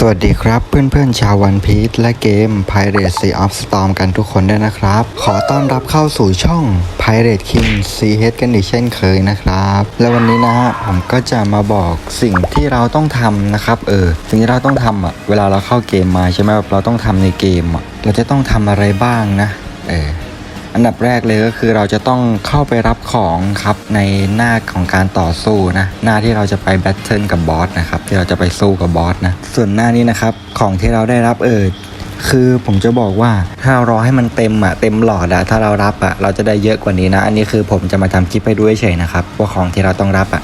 สวัสดีครับเพื่อนๆชาววันพีชและเกม Pirate Sea of Storm กันทุกคนด้วยนะครับ ขอต้อนรับเข้าสู่ช่อง Pirate King CH กันอีกเช่นเคยนะครับ และวันนี้นะฮะผมก็จะมาบอกสิ่งที่เราต้องทำนะครับเออสิ่งที่เราต้องทำอะเวลาเราเข้าเกมมาใช่ไหมแบบเราต้องทำในเกมอะเราจะต้องทำอะไรบ้างนะเออ อันดับแรกเลยก็คือเราจะต้องเข้าไปรับของครับในหน้าของการต่อสู้นะ หน้าที่เราจะไปแบทเทิลกับบอสนะครับที่เราจะไปสู้กับบอสนะ ส่วนหน้านี้นะครับของที่เราได้รับเออคือผมจะบอกว่าถ้าเรารอให้มันเต็มอะเต็มหลอดอะถ้าเรารับอะเราจะได้เยอะกว่านี้นะ อันนี้คือผมจะมาทำคลิปให้ดูเฉยนะครับว่าของที่เราต้องรับอะ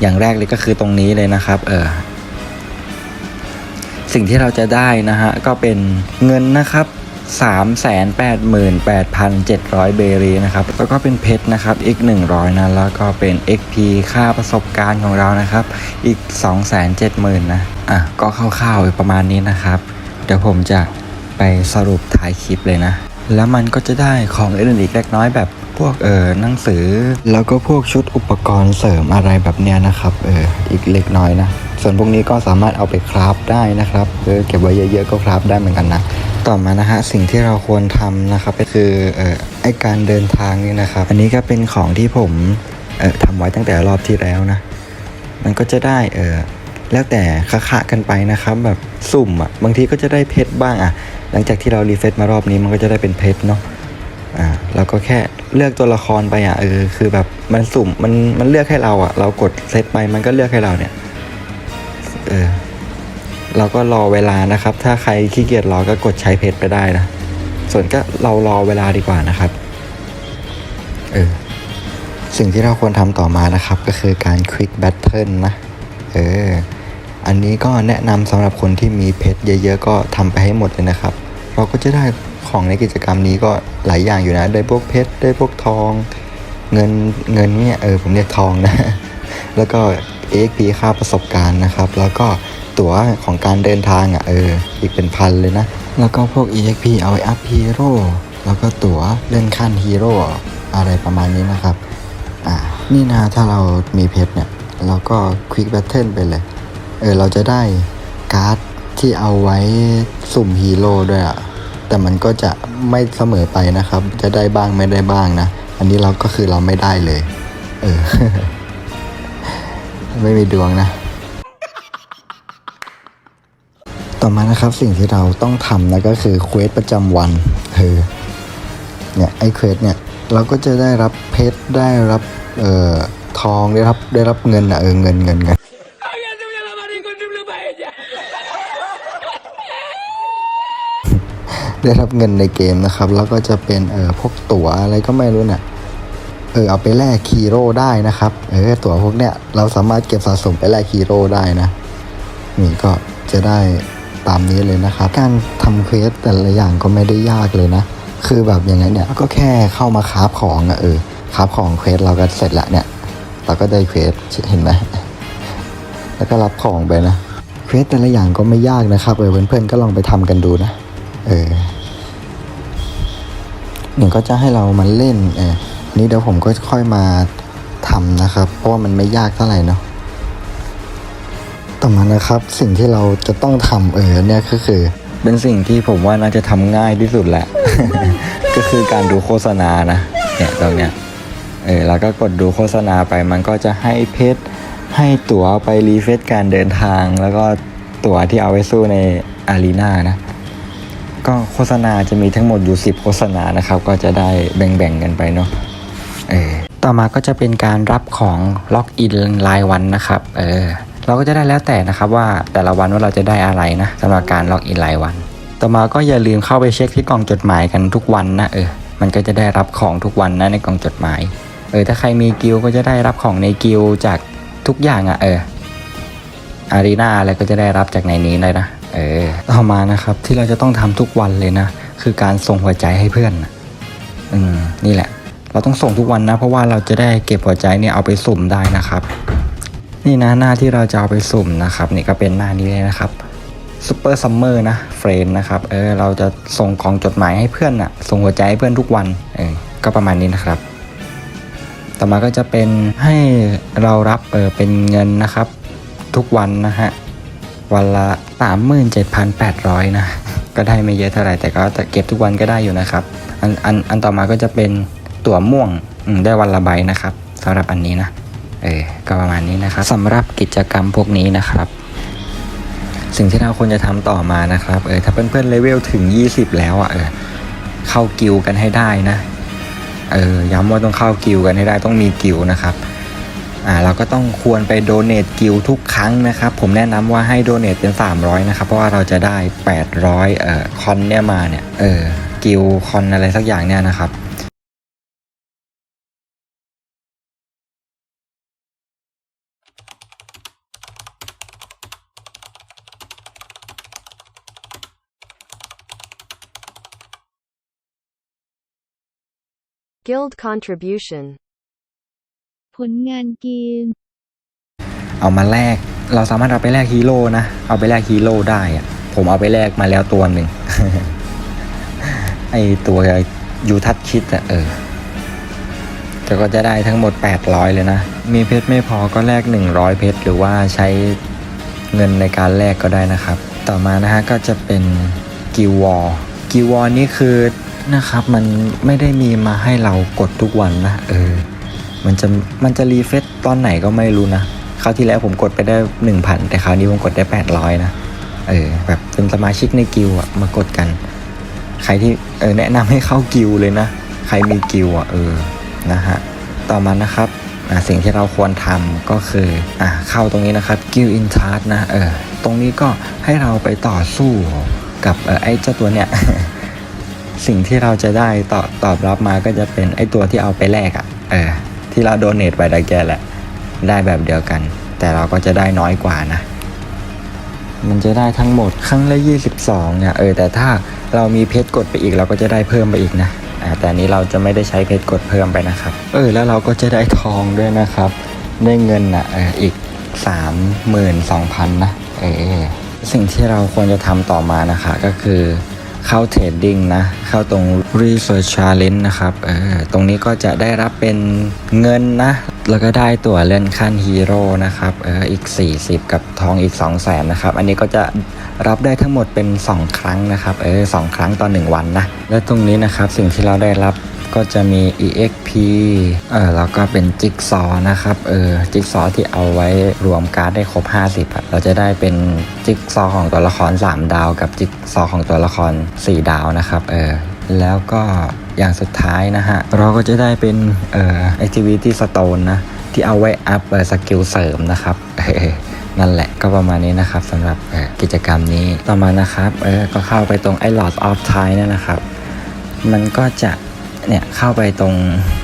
อย่างแรกเลยก็คือตรงนี้เลยนะครับ เออสิ่งที่เราจะได้นะฮะก็เป็นเงินนะครับ 388,700 เบรีนะครับ แล้วก็เป็นเพชรนะครับอีก 100 นะ แล้วก็เป็น XP ค่าประสบการณ์ของเรานะครับ อีก 270,000 นะ อะ ก็คร่าวๆประมาณนี้นะครับ เดี๋ยวผมจะไปสรุปท้ายคลิปเลยนะ แล้วมันก็จะได้ของอื่นอีกเล็กน้อยแบบพวกเออหนังสือ แล้วก็พวกชุดอุปกรณ์เสริมอะไรแบบเนี้ยนะครับ เอออีกเล็กน้อยนะ ส่วนพวกนี้ก็สามารถเอาไปคราฟได้นะครับ เออเก็บไว้เยอะๆก็คราฟได้เหมือนกันนะ ต่อมานะฮะสิ่งที่เราควรทำนะครับก็คือเออไอการเดินทางนี่นะครับ อันนี้ก็เป็นของที่ผมเออทำไว้ตั้งแต่รอบที่แล้วนะ มันก็จะได้เออแล้วแต่คะๆกันไปนะครับ แบบสุ่มอะบางทีก็จะได้เพชรบ้างอะ หลังจากที่เรารีเฟซมารอบนี้มันก็จะได้เป็นเพชรเนาะอ่าเราก็แค่เลือกตัวละครไปอะเออคือแบบมันสุ่มมันมันเลือกให้เราอะ เรากดเซตไปมันก็เลือกให้เราเนี่ยเออ เราก็รอเวลานะครับ ถ้าใครขี้เกียจรอก็กดใช้เพจไปได้นะ ส่วนก็เรารอเวลาดีกว่านะครับเออสิ่งที่เราควรทำต่อมานะครับ ก็คือการ Quick Battle นะเอออันนี้ก็แนะนำสำหรับคนที่มีเพชรเยอะๆ ก็ทำไปให้หมดเลยนะครับ เราก็จะได้ของในกิจกรรมนี้ก็หลายอย่างอยู่นะ ได้พวกเพชรได้พวกทอง เงินเงินเนี่ยเออผมเรียกทองนะ แล้วก็ XP ค่าประสบการณ์นะครับ แล้วก็ ตั๋วของการเดินทางอะเออ อีกเป็นพันเลยนะ แล้วก็พวก EXP เอาไว้อัพฮีโร่แล้วก็ตั๋วเลื่อนขั้นฮีโร่อะไรประมาณนี้นะครับ อ่า นี่นะถ้าเรามีเพชรเนี่ย เราก็ควิกแบทเทิลไปเลย เออ เราจะได้การ์ดที่เอาไว้สุ่มฮีโร่ด้วยอะแต่มันก็จะไม่เสมอไปนะครับ จะได้บ้างไม่ได้บ้างนะ อันนี้เราก็คือเราไม่ได้เลย เออ ไม่มีดวงนะ ต่อมานะครับสิ่งที่เราต้องทำนะก็คือเควสประจำวันเออเนี่ยไอ้เควสเนี่ยเราก็จะได้รับเพชรได้รับเอ่อทองได้รับได้รับเงินอะเออเงินเงินเงินได้รับเงินในเกมนะครับ แล้วก็จะเป็นเอ่อพวกตั๋วอะไรก็ไม่รู้เนี่ยเออเอาไปแลกฮีโร่ได้นะครับเออตั๋วพวกเนี้ยเราสามารถเก็บสะสมไปแลกฮีโร่ได้นะนี่ก็จะได้ ตามนี้เลยนะครับ การทำเควสแต่ละอย่างก็ไม่ได้ยากเลยนะ คือแบบอย่างนั้นเนี่ยก็แค่เข้ามาคราฟของอะเออคราฟของเควสเราก็เสร็จละเนี่ย เราก็ได้เควสเห็นไหมแล้วก็รับของไปนะเควสแต่ละอย่างก็ไม่ยากนะครับเออเพื่อนๆก็ลองไปทำกันดูนะเออหนึ่งก็จะให้เรามาเล่นเออนี่เดี๋ยวผมก็ค่อยมาทำนะครับ เพราะว่ามันไม่ยากเท่าไหร่เนาะ ต่อมานะครับสิ่งที่เราจะต้องทำเออเนี่ยก็คือ เป็นสิ่งที่ผมว่าน่าจะทำง่ายที่สุดแหละ ก็คือการดูโฆษณานะเนี่ยตรงเนี้ยเออแล้วก็กดดูโฆษณาไปมันก็จะให้เพชรให้ตั๋วไปรีเฟซการเดินทาง แล้วก็ตั๋วที่เอาไว้สู้ในอารีนานะก็โฆษณาจะมีทั้งหมดอยู่ 10 โฆษณานะครับ ก็จะได้แบ่งๆกันไปเนาะเออต่อมาก็จะเป็นการรับของล็อกอินรายวันนะครับ เออ เราก็จะได้แล้วแต่นะครับว่าแต่ละวันว่าเราจะได้อะไรนะสำหรับการล็อกอินรายวัน ต่อมาก็อย่าลืมเข้าไปเช็คที่กล่องจดหมายกันทุกวันนะเออมันก็จะได้รับของทุกวันนะในกล่องจดหมายเออถ้าใครมีกิลก็จะได้รับของในกิลจากทุกอย่างอะ่ะเอออารีนาอะไรก็จะได้รับจากในนี้เลยนะเออต่อมานะครับที่เราจะต้องทำทุกวันเลยนะ คือการส่งหัวใจให้เพื่อนอืมนี่แหละ เราต้องส่งทุกวันนะ เพราะว่าเราจะได้เก็บหัวใจเนี่ยเอาไปสุ่มได้นะครับ นี่นะหน้าที่เราจะเอาไปสุ่มนะครับนี่ก็เป็นหน้านี้เลยนะครับซูเปอร์ซัมเมอร์นะเฟรนนะครับเออเราจะส่งของจดหมายให้เพื่อนอะส่งหัวใจให้เพื่อนทุกวันเออก็ประมาณนี้นะครับ ต่อมาก็จะเป็นให้เรารับเออเป็นเงินนะครับ ทุกวันนะฮะวันละ 37,800 นะ ก็ได้ไม่เยอะเท่าไหร่แต่ก็จะเก็บทุกวันก็ได้อยู่นะครับ อันอันอันต่อมาก็จะเป็นตั๋วม่วงได้วันละใบนะครับสำหรับอันนี้นะ เออก็ประมาณนี้นะครับสำหรับกิจกรรมพวกนี้นะครับ สิ่งที่เราควรจะทำต่อมานะครับเออถ้าเพื่อนๆเลเวลถึง 20 แล้วอะเออเข้ากิลกันให้ได้นะเออย้ำว่าต้องเข้ากิลกันให้ได้ต้องมีกิลนะครับอ่าเราก็ต้องควรไปโดเน a กิลทุกครั้งนะครับ ผมแนะนำว่าให้โดเน a เป็น 300 นะครับ เพราะว่าเราจะได้ 800เอ่อคอนเนี่ยมาเนี่ยเออกิลคอนอะไรสักอย่างเนี่ยนะครับ Guild contribution. ผลงานกิลด์เอามาแลก เราสามารถเอาไปแลกฮีโร่นะ เอาไปแลกฮีโร่ได้อะผมเอาไปแลกมาแล้วตัวหนึ่ง ไอตัวยูทัชคิดอะเออแต่ก็จะได้ทั้งหมด 800 เลยนะ มีเพชรไม่พอก็แลก 100 เพชรหรือว่าใช้เงินในการแลกก็ได้นะครับ ต่อมานะฮะก็จะเป็นกิววอลกิววอลนี่คือ นะครับ มันไม่ได้มีมาให้เรากดทุกวันนะเออมันจะมันจะรีเฟซตอนไหนก็ไม่รู้นะคราวที่แล้วผมกดไปได้หนึ่งพันแต่คราวนี้ผมกดได้แปดร้อยนะเออแบบเป็นสมาชิกในกิลด์อะมากดกัน ใครที่เออแนะนำให้เข้ากิลด์เลยนะ ใครมีกิลด์อะเออนะฮะต่อมานะครับสิ่งที่เราควรทำก็คืออ่าเข้าตรงนี้นะครับกิลอินชาร์ e นะเออตรงนี้ก็ให้เราไปต่อสู้กับออไอ้เจ้าตัวเนี้ย สิ่งที่เราจะได้ตอบตอบรับมาก็จะเป็นไอตัวที่เอาไปแลกอะ่ะเออที่เราโดเนทไปตะแกแหละ ได้แบบเดียวกัน แต่เราก็จะได้น้อยกว่านะ มันจะได้ทั้งหมดครั้งละ 22เนี่ยเออแต่ถ้าเรามีเพชรกดไปอีกเราก็จะได้เพิ่มไปอีกนะอ่าแต่นนี้เราจะไม่ได้ใช้เพชรกดเพิ่มไปนะครับ เออแล้วเราก็จะได้ทองด้วยนะครับ ได้เงินอะเอออีก 32,000นะเออสิ่งที่เราควรจะทำต่อมานะคะก็คือ เข้าเทรดดิ้งนะ เข้าตรง Research Challenge นะครับเออตรงนี้ก็จะได้รับเป็นเงินนะ แล้วก็ได้ตั๋วเลื่อนขั้นฮีโร่นะครับเอออีก 40 กับทองอีก 2 0 0แสนนะครับ อันนี้ก็จะรับได้ทั้งหมดเป็น 2 ครั้งนะครับเออสครั้งต่อ 1 วันนะ และตรงนี้นะครับสิ่งที่เราได้รับ ก็จะมี EXP เออแล้วก็เป็นจิ๊กซอว์นะครับ เออ จิ๊กซอว์ที่เอาไว้รวมการ์ดได้ครบ 50อะเราจะได้เป็นจิ๊กซอว์ของตัวละคร 3 ดาว กับจิ๊กซอว์ของตัวละคร 4 ดาวนะครับ เออ แล้วก็อย่างสุดท้ายนะฮะ เราก็จะได้เป็น เอ่อ Activity Stone นะ ที่เอาไว้อัพเออสกิลเสริมนะครับนั่นแหละก็ประมาณนี้นะครับสำหรับกิจกรรมนี้ต่อมานะครับเออก็เข้าไปตรงไอ้ Lord of Time นี่ยนะครับ มันก็จะ เนี่ยเข้าไปตรง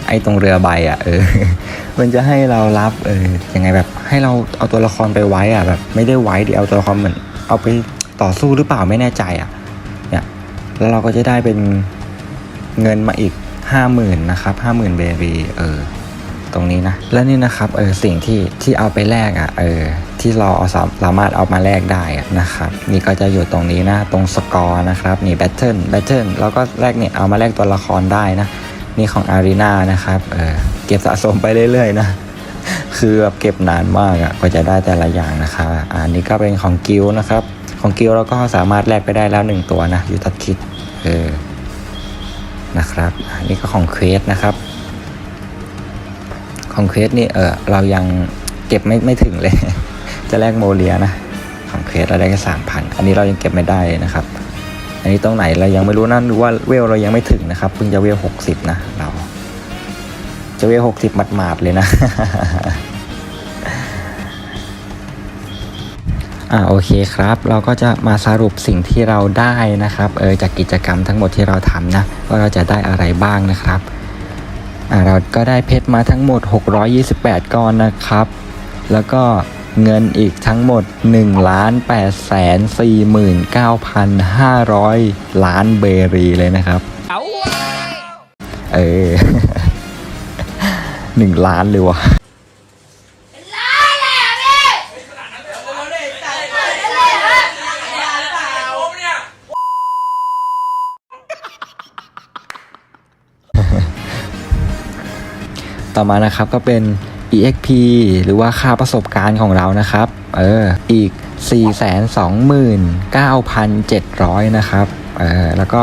ไอ้ตรงเรือใบอะ่ะเออ มันจะให้เรารับเออยังไงแบบให้เราเอาตัวละครไปไว้อะ่ะแบบไม่ได้ไว้ดิเอาตัวละครเหมือนเอาไปต่อสู้หรือเปล่าไม่แน่ใจอะ่ะเนี่ยแล้วเราก็จะได้เป็นเงินมาอีกห้าหมื่นนะครับห้าหมื่นเบรีเออตรงนี้นะแล้วนี่นะครับเออสิ่งที่ที่เอาไปแลกอะ่ะเออที่เราเอาสามารถเอามาแลกได้นะครับนี่ก็จะอยู่ตรงนี้นะตรงสกอร์นะครับนี่แบทเทิลแบทเทิลแล้วก็แลกเนี่ยเอามาแลกตัวละครได้นะ นี่ของอารีนานะครับเเก็บสะสมไปเรื่อยๆนะคือแบบเก็บนานมากอะ่ะกว่าจะได้แต่ละอย่างนะครับอะอันนี้ก็เป็นของกิลนะครับ ของกิลเราก็สามารถแลกไปได้แล้วหนึ่งตัวนะยูทัดคิดเออนะครับอันนี้ก็ของเควสนะครับ ของเควสนี่เออเรายังเก็บไม่ไม่ถึงเลย จะแลกโมเลียนะ ของเควสเราได้แค่สามพันอันนี้เรายังเก็บไม่ได้นะครับ อันนี้ตรงไหนเรายังไม่รู้นะหรือว่าเวลเรายังไม่ถึงนะครับเพิ่งจะเวลหกสิบนะเรา จะเวลหกสิบหมาดๆเลยนะอ่าโอเคครับ เราก็จะมาสรุปสิ่งที่เราได้นะครับเออจากกิจกรรมทั้งหมดที่เราทำนะว่าเราจะได้อะไรบ้างนะครับอ่าเราก็ได้เพชรมาทั้งหมด 628 ก้อนนะครับ แล้วก็ เงินอีกทั้งหมด 1 ล้าน8แสน49,500 ล้านเบรีเลยนะครับ เออหนึ่งล้านเลยวะต่อมานะครับก็เป็น EXP หรือว่าค่าประสบการณ์ของเรานะครับ เออ อีก 429,700 นะครับ เออ แล้วก็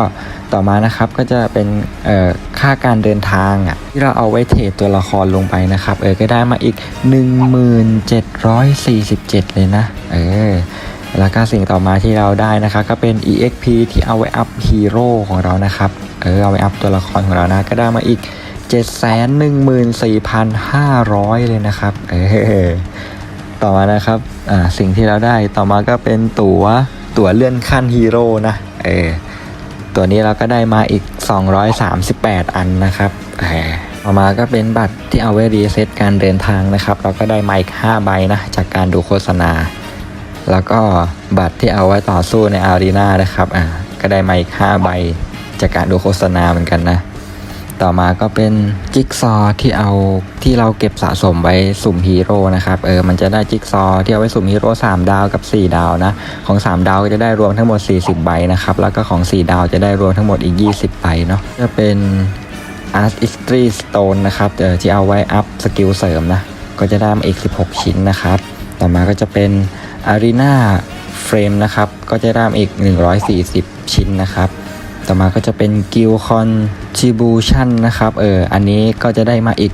ต่อมานะครับก็จะเป็นเอ่อค่าการเดินทางอะที่เราเอาไว้เทรดตัวละครลงไปนะครับ เออ ก็ได้มาอีก 1747 เลยนะ เออ แล้วก็สิ่งต่อมาที่เราได้นะครับก็เป็น EXP ที่เอาไว้อัพฮีโร่ของเรานะครับ เออ เอาไว้อัพตัวละครของเรานะ ก็ได้มาอีก1 เลยนะครับเออต่อมานะครับอ่าสิ่งที่เราได้ต่อมาก็เป็นตั๋วตั๋วเลื่อนขั้นฮีโร่นะเออตัวนี้เราก็ได้มาอีก 238 อันนะครับเออต่อมาก็เป็นบัตรที่เอาไว้รีเซ็ตการเดินทางนะครับ เราก็ได้มาอีก5ใบนะจากการดูโฆษณา แล้วก็บัตรที่เอาไว้ต่อสู้ในอารีนานะครับอ่าก็ได้มาอีก5ใบจากการดูโฆษณาเหมือนกันนะ ต่อมาก็เป็นจิ๊กซอว์ที่เอาที่เราเก็บสะสมไว้สุ่มฮีโร่นะครับเออมันจะได้จิ๊กซอว์ที่เอาไว้สุ่มฮีโร่3ดาวกับ 4 ดาวนะ ของ 3 ดาวก็จะได้รวมทั้งหมด 40 ใบนะครับแล้วก็ของ 4 ดาวจะได้รวมทั้งหมดอีก 20 ใบเนาะจะเป็น Art History Stone นะครับเออที่เอาไว้อัพสกิลเสริมนะก็จะได้มาอีก 16 ชิ้นนะครับ ต่อมาก็จะเป็น Arena Frame นะครับก็จะได้มาอีก 140 ชิ้นนะครับ ต่อมาก็จะเป็นกิลคอน ชิบูชันนะครับเอออันนี้ก็จะได้มาอีก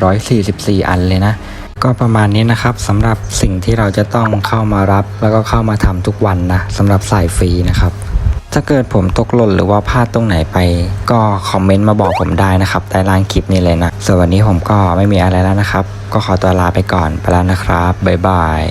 1,844 อันเลยนะ ก็ประมาณนี้นะครับสำหรับสิ่งที่เราจะต้องเข้ามารับแล้วก็เข้ามาทำทุกวันนะสำหรับสายฟรีนะครับ ถ้าเกิดผมตกหล่นหรือว่าพลาดตรงไหนไป ก็คอมเมนต์มาบอกผมได้นะครับใต้ล่างคลิปนี้เลยนะส่วนวันนี้ผมก็ไม่มีอะไรแล้วนะครับ ก็ขอตัวลาไปก่อนไปแล้วนะครับบ๊ายบาย